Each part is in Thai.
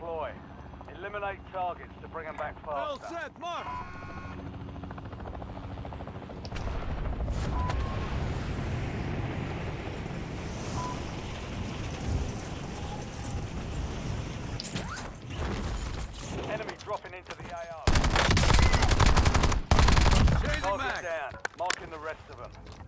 deploy. Eliminate targets to bring them back faster. Well set, mark! Enemy dropping into the AO. Target down. Marking the rest of them.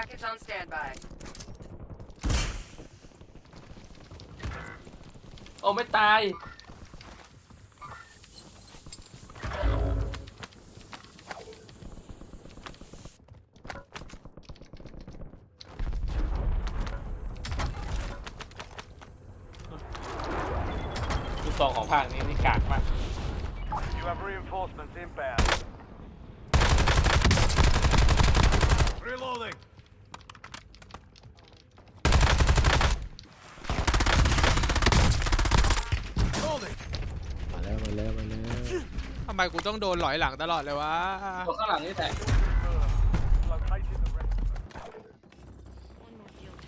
Package on standby. โอ้ไม่ตาย ลูกซองของภาคนี้นี่กากมาก You have reinforcements inbound. Reloading. มา แล้วมาแล้วมาแล้วทำไมกูต้องโดนหลอยหลังตลอดเลยวะ ตัวข้างหลังนี่แตก Located the rest of them. One more field.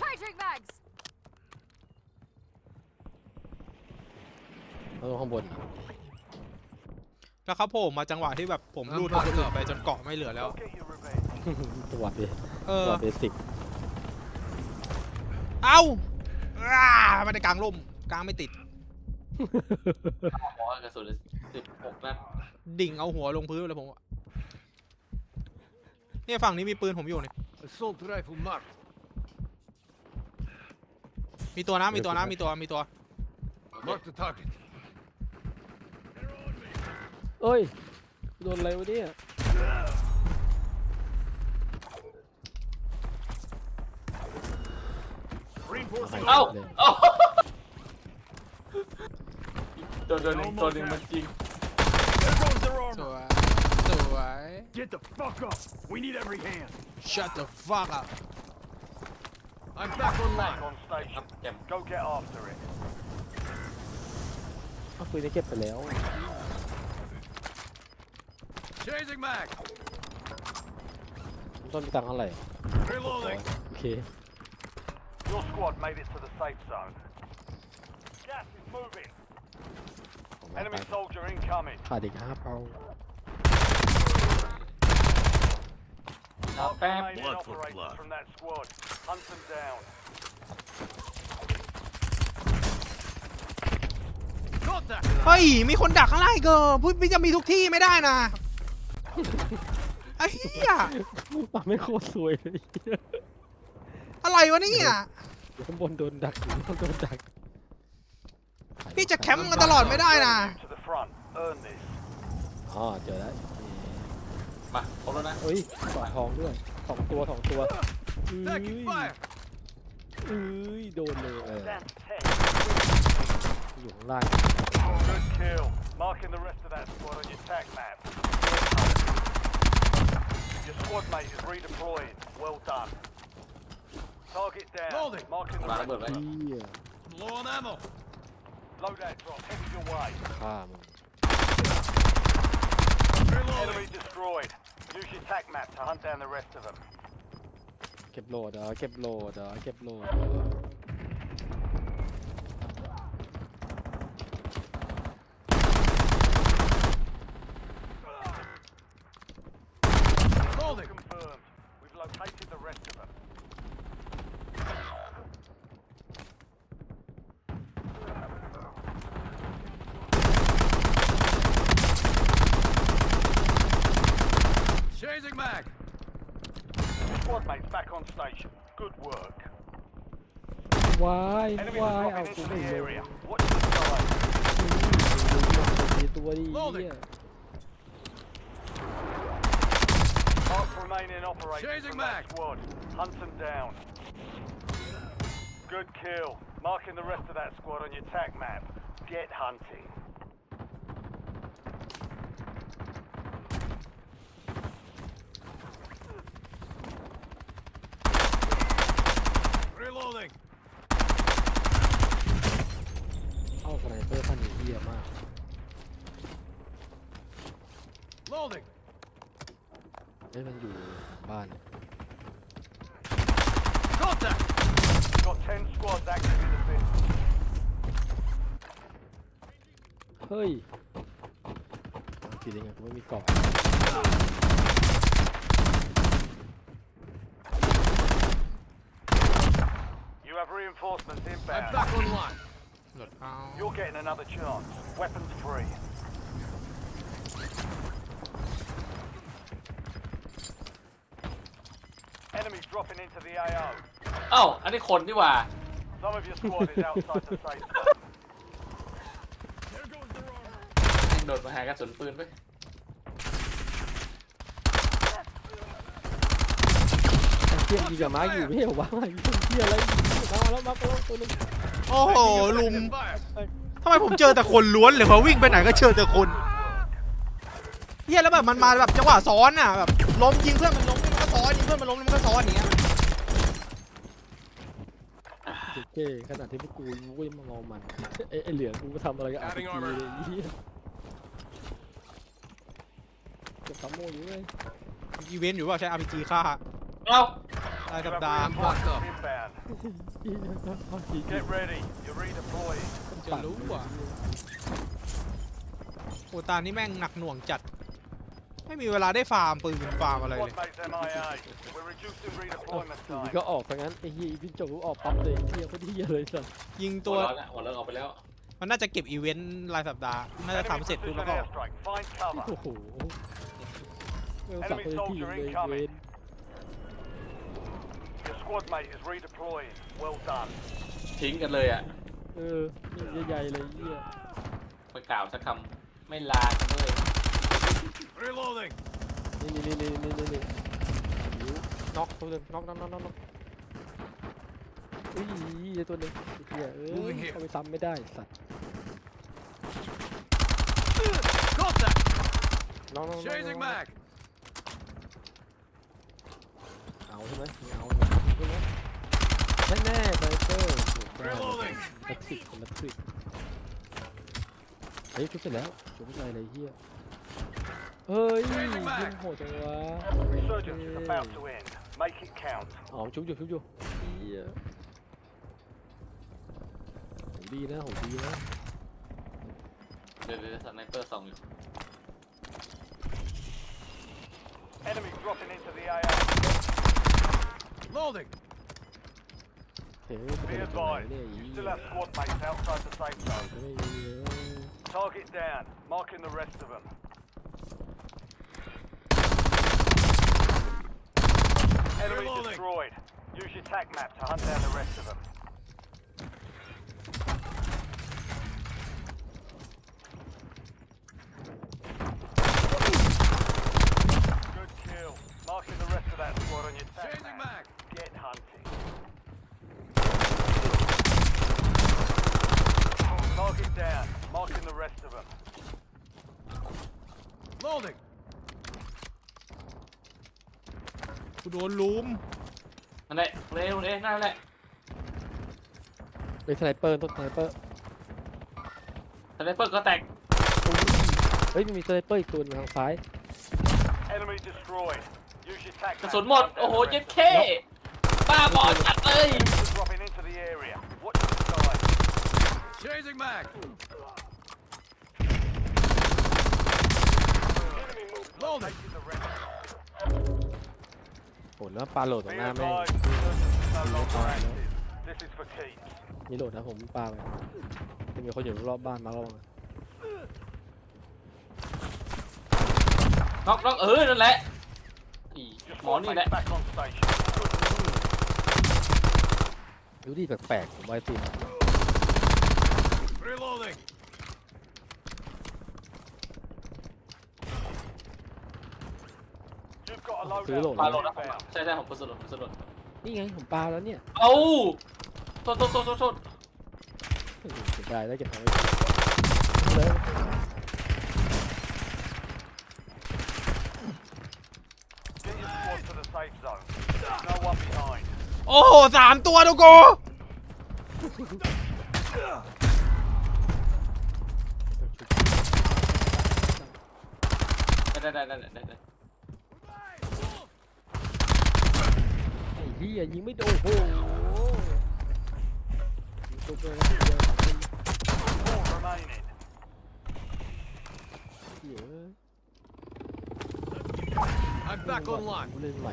Charging mags! แล้วข้างบนอะแล้วเขาโผล่มาจังหวะที่แบบผมรูดคนอื่นไปจนเกาะไม่เหลือแล้ว Go get your revenge. ตัวเบเออ ตัวเบสิกเอ้าอ้าไม่ได้กลางร่ม กลางไม่ติด หมอกระสุนสิบหกนัดดิ่งเอาหัวลงพื้นเลยผมอะเนี่ยฝั่งนี้มีปืนผมอยู่นี่ Assault rifle marked. มีตัวนะมีตัวนะมีตัวมีตัว Mark the target. เอ้ยโดนอะไรวะเนี่ย Reinforcing. เอ้าเอ้า ตัวตัวหนึ่งตัวหนึ่งมันจริง There goes their ส armor. วยสวย Get the fuck up. We need every hand. shut the fuck up I'm back online. on ครั station. บแจ่ม Go get after it. เอาปืนได้เก็บไปแล้ว Changing mag. ต้นมีตังค์เท่าไหร่ Reloading. โอเค Your squad made it to the safe zone. Gas is moving. ผมมา Enemy ไป soldier incoming. ขาดอีกห้าเปารอแป๊บ Remaining operators from that squad. Hunt them down. Contact. เฮ้ย มีคนดักข้างล่างอีกเกอพูดไม่จะมีทุกที่ไม่ได้นะไอ้เหี้ยปาไม่โคตรสวยเลยอะไรวะเนี่ยเดี๋ยวข้างบนโดนดักอยู่ข้างบนโดนดัก พี่จะแคมป์กันตลอดไม่ได้นะ To the front. Earn this. อ๋อเจอแล้วมาครบแล้วนะเอ้ยกอดทองด้วยสองตัวสองตัวอุ้ย Taking fire. อุ้ยโดนเลยเออ Stand ten. อยู่ข้างล่าง Good kill. Marking the rest of that squad on your tac map. Your squad mate is redeploying. Well done. Target down. Marking the มา rest ระเบิด of ไว้ them. เฮีย Low on ammo. Loadout drop headed your way. ฆ่ามึง Enemy destroyed. Use your tac map to hunt down the rest of them. เก็บโหลดเหรอเก็บโหลดเหรอเก็บโหลด Holding. Squad mates back on station. Good work. วาย Enemies วา are ยเอา dropping กู into ไม่ the ลง area. Watch the sky. มีตัวดีเฮีย Mark remaining operators from that squad. Hunt them down. Good kill. Marking the rest of that squad on your tac map. Get hunting. Loading. เฮ้ยมันอยู่บ้าน Contact. Got 10 squads active in the pit. เฮ้ยผิดยังไงกูไม่มีเกาะ You You have reinforcements I'm inbound. back online. หลดเอา You're getting another chance. Weapons free. Enemies dropping into the AO. เอ้า อันนี้คนนี่หว่า Some of your squad is outside the safe zone. โดดมาหากระสุนปืนไป เทียมยิงกับม้าอยู่ไม่ใช่เหรอวะมายิงเทียอะไรมาแล้วมาแล้วตัวนึงโอ้โหลุมทำไมผมเจอแต่คนล้วนเลยพอวิ่งไปไหนก็เจอแต่คน เฮียแล้วแบบมันมาแบบจังหวะซ้อนอะแบบล้มยิงเพื่อนมันล้มมันก็ซ้อนยิงเพื่อนมันล้มมันก็ซ้อนอย่างเงี้ยเจ๊ขนาดที่พวกกูกูก็ยังมางอมันไอ้ไอ้เหลืองกูก็ทำอะไรกับอาร์พีเลยเหี้ยจะทำโม่อยู่เลยอีเวนต์อยู่ว่าใช้ RPG ฆ่าเอ้าราย You สัป have ดาห์ reinforcements inbound. Get ready. You're redeploying. จะรู้อะโอตานี่แม่งหนักหน่วงจัด ไม่มีเวลาได้ฟาร์มปืนฟาร์มอะไรเลย Squad mates MIA. We're reducing redeployment อยู่ดี time. ก็ออกซะงั้นไอ้เหี้ยพี่จบออกปั๊บเลยเหี้ยโคตรเหี้ยเลยสัสยิงตัตัววร้อนแล้วหัวเลิกออกไปแล้วมันน่าจะเก็บอีเวนต์รายสัปดาห์ น่าจะ Enemy ทำเสร็จปุ๊บ precision แล้วก็ออก airstrike. Find cover. โอ้โหเออสับเลยที่เลยเวน Your squad mate is redeploying. Well done. ทิ้งกันเลยอะเออใหญ่ๆเลยเหี้ยไปกล่าวสักคำไม่ลากันเลย Reloading. นี่นี่นี่นี่นี่นี่น็อกตัวหนึ่งน็อกน็อกน็อกน็อกน็อกอุ้ยตัวหนึงเหี้ยเออเข้าไปซ้ำไม่ได้สัตว์ Contact. น้องน้อง Changing mag. เอาใช่ไหมเอาใช่ไหมแน่แน่ไซเฟอร์ Reloading. แท็กซิกคนละทริกเฮ้ยชุบเสร็จแล้วชุบไม่ใช่อะไรเฮีย เฮ้ยยิงโหดจังวะ Resurgence is about to end. Make it count. อ๋อชุบอยู่ชุบอยู่เฮียโหดีนะโหดีนะ เดี๋ยวเดี๋ยวสไนเปอร์ส่องอยู่ Enemy dropping into the AO. Loading. เฮ้ยจะไป Be ตรงไหน advised. เนี่ย You อี still have squad mates outside the safe zone. ไม่มีเลย Target down. Marking the rest of them. Enemy destroyed. Use your tac map to hunt down the rest of them. Good kill. Marking the rest of that squad on your tac Changing map. mag. Get hunting. Target down. Marking the rest of them. Loading. โดนลุมนั่นแหละเร็วเร็วนั่นแหละเป็นสไนเปอร์ต้นสไนเปอร์สไนเปอร์ก็แตกเฮ้ยมันมีสไนเปอร์อีกตัวหนึงทางซ้าย Enemy destroyed. Use your tac กระ map สุน to หมด hunt โอ้ down โห the เจ็ด rest เคบ้าบอลจัดเลย Enemies are dropping into the area. Watch your side. Changing mag. Enemy move. Loading. Taking the rest. โหแล้วปลาโหลดตร Be งหน้าแม่ง advised, resurgence is no longer active. This is for keeps. มีโหลดนะผมปลาไปจะมีคนอยู่รอบบ้านมาระวังนะน็อกน็อกเออนั่นแหละอี Your หมอ squad นี่แหละ mates back on station. Good ดูดิแปลกๆผมไว้ติม Reloading. You've got a Cứ lộ loadout ปลา ra. โหลดนะผม inbound. ใช่ใช่ผมกระสุนกระสุนนี่ไงผมปลาแล้วเนี่ยเอ้าโทษโทษโทษโทษโทษโอ้โหเสียดายแล้วเก็บเอาไว้เลย Get your squad to the safe zone. There's no one behind. โอ้โหสามตัวทุกโกได้ได้ได้ได้ได้ได้ ไอ้เหี้ยยิงไม่โดนโอ้โหยิงตัวเดียวนะเดียวสองคน Four remaining. เหี้ย I'm back online. ผู้เล่นใหม่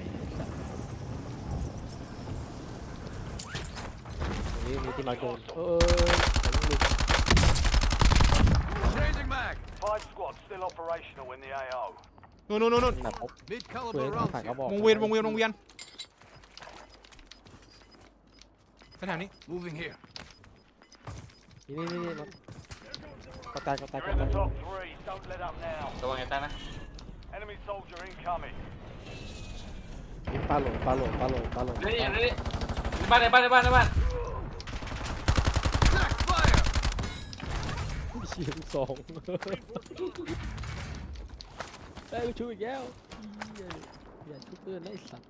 นี่มีที่มาโดนเออของลุง Changing mag. Five squads still operational in the AO. นู่นนู่นนู่นแบบพบ Mid เพื่อ caliber ให้ rounds ผ่านเขา here. บอกวงเวียนวงเวียนวงเวียน ไปแถวนี้ Moving here. นี่นี่นี่น็อตก็ตายก็ตาย You're ก็ in ตาย the top three. Don't let up now. ระวังไอ้ตานะ Enemy soldier incoming. ปลาหลงปลาหลงปลาหลงปลาหลงนี่นี่นี่ในบ้านในบ้านในบ้านในบ้าน Attack fire. เชียงสองได้ไปช่วยอีกแล้วเหี้ยอย่าชุบเพื่อนนะไอ้สัตว์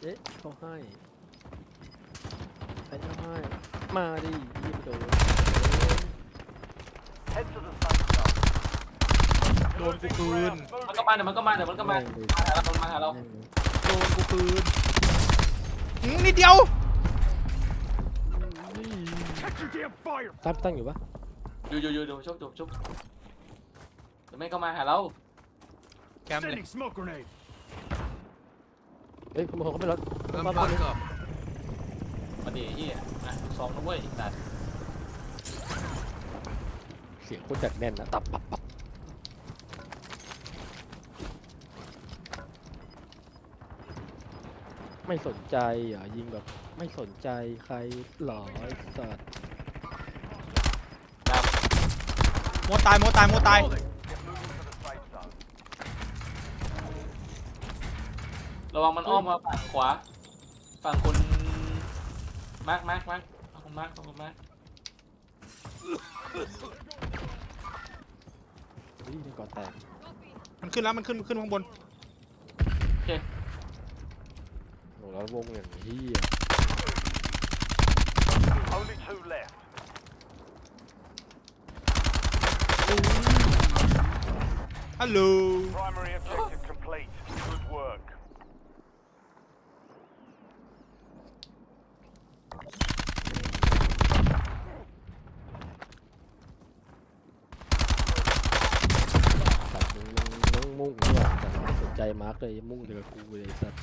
เอ๊ะเขาให้ ใครจะให้มาดิยิงโดน Head to the safe zone. โดนกูคืน มันก็มาเดี๋ยวมันก็มาเดี๋ยวมันก็มาแม่งเลยมาหาเรามาหาเราโดนกูคืนหืมนิดเดียว ตั้งตั้งอยู่ปะอยู่อยู่อยู่เดี๋ยวชุบชุบชุบเดี๋ยวแม่งก็มาหาเราแคมป์เลยเฮ้ยขโมยเขาไม่รถ I'm มาบ้าน back up. มาดีเฮียอะสองนะเว้ยไอ้สัตว์เสียงโคตรจัดแน่นนะตับปับปับไม่สนใจเหรอยิงแบบไม่สนใจใครหรอไอ้สัตว์ดาวโมตายโมตายโมตาย Holding. Get moving to the safe zone. ระวังมันอ้อมมาฝั่งขวา ฝั่งคุณ มาร์คมาร์คมาร์คฝั่งคุณมาร์คฝั่งคุณมาร์คเฮ้ยนี่ก่อนแตกมันขึ้นแล้วมันขึ้นขึ้นข้างบนโอเคโหแล้ววงอย่างเฮีย Only two left. ฮัลโหล Primary objective complete. Good work. สัตว์มึงมึงมึงมุ่งนี่หว่าแต่ไม่สนใจมา ร์กเลยมุ่งเด็กกูเลยสัตว์